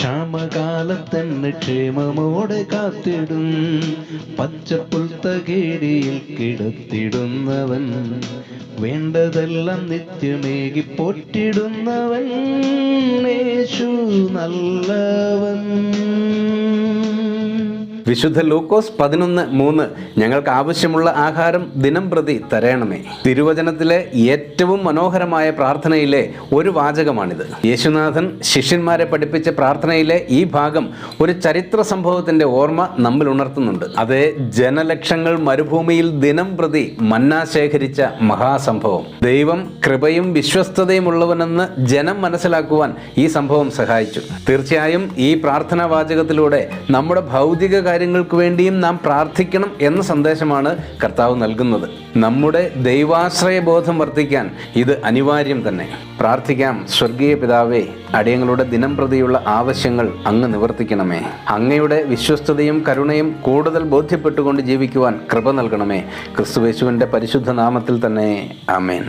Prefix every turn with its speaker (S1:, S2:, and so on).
S1: ക്ഷാമകാലത്തന്നെ ക്ഷേമമോടെ കാത്തിടും. പച്ചപ്പുൽ തകേടിയിൽ കിടത്തിടുന്നവൻ വേണ്ടതെല്ലാം നിത്യമേകി പോറ്റിടുന്നവൻ യേശു നല്ലവൻ.
S2: വിശുദ്ധ ലൂക്കോസ് പതിനൊന്ന് മൂന്ന് ഞങ്ങൾക്ക് ആവശ്യമുള്ള ആഹാരം ദിനം പ്രതി തരയണമേ തിരുവചനത്തിലെ ഏറ്റവും മനോഹരമായ പ്രാർത്ഥനയിലെ ഒരു വാചകമാണിത്. യേശുനാഥൻ ശിഷ്യന്മാരെ പഠിപ്പിച്ച പ്രാർത്ഥനയിലെ ഈ ഭാഗം ഒരു ചരിത്ര സംഭവത്തിന്റെ ഓർമ്മ നമ്മിൽ ഉണർത്തുന്നുണ്ട്. അത് ജനലക്ഷങ്ങൾ മരുഭൂമിയിൽ ദിനം പ്രതി മന്ന ശേഖരിച്ച മഹാസംഭവം. ദൈവം കൃപയും വിശ്വസ്തതയും ഉള്ളവനെന്ന് ജനം മനസ്സിലാക്കുവാൻ ഈ സംഭവം സഹായിച്ചു. തീർച്ചയായും ഈ പ്രാർത്ഥനാ വാചകത്തിലൂടെ നമ്മുടെ ഭൗതിക കാര്യങ്ങൾക്ക് വേണ്ടിയും നാം പ്രാർത്ഥിക്കണം എന്ന സന്ദേശമാണ് കർത്താവ് നൽകുന്നത്. നമ്മുടെ ദൈവാശ്രയ ബോധം വർദ്ധിക്കാൻ ഇത് അനിവാര്യം തന്നെ. പ്രാർത്ഥിക്കാം സ്വർഗീയ പിതാവേ അടിയങ്ങളുടെ ദിനം പ്രതിയുള്ള ആവശ്യങ്ങൾ അങ്ങ് നിവർത്തിക്കണമേ. അങ്ങയുടെ വിശ്വസ്തതയും കരുണയും കൂടുതൽ ബോധ്യപ്പെട്ടുകൊണ്ട് ജീവിക്കുവാൻ കൃപ നൽകണമേ. ക്രിസ്തുവേശുവിന്റെ പരിശുദ്ധ നാമത്തിൽ തന്നെ. ആമേൻ.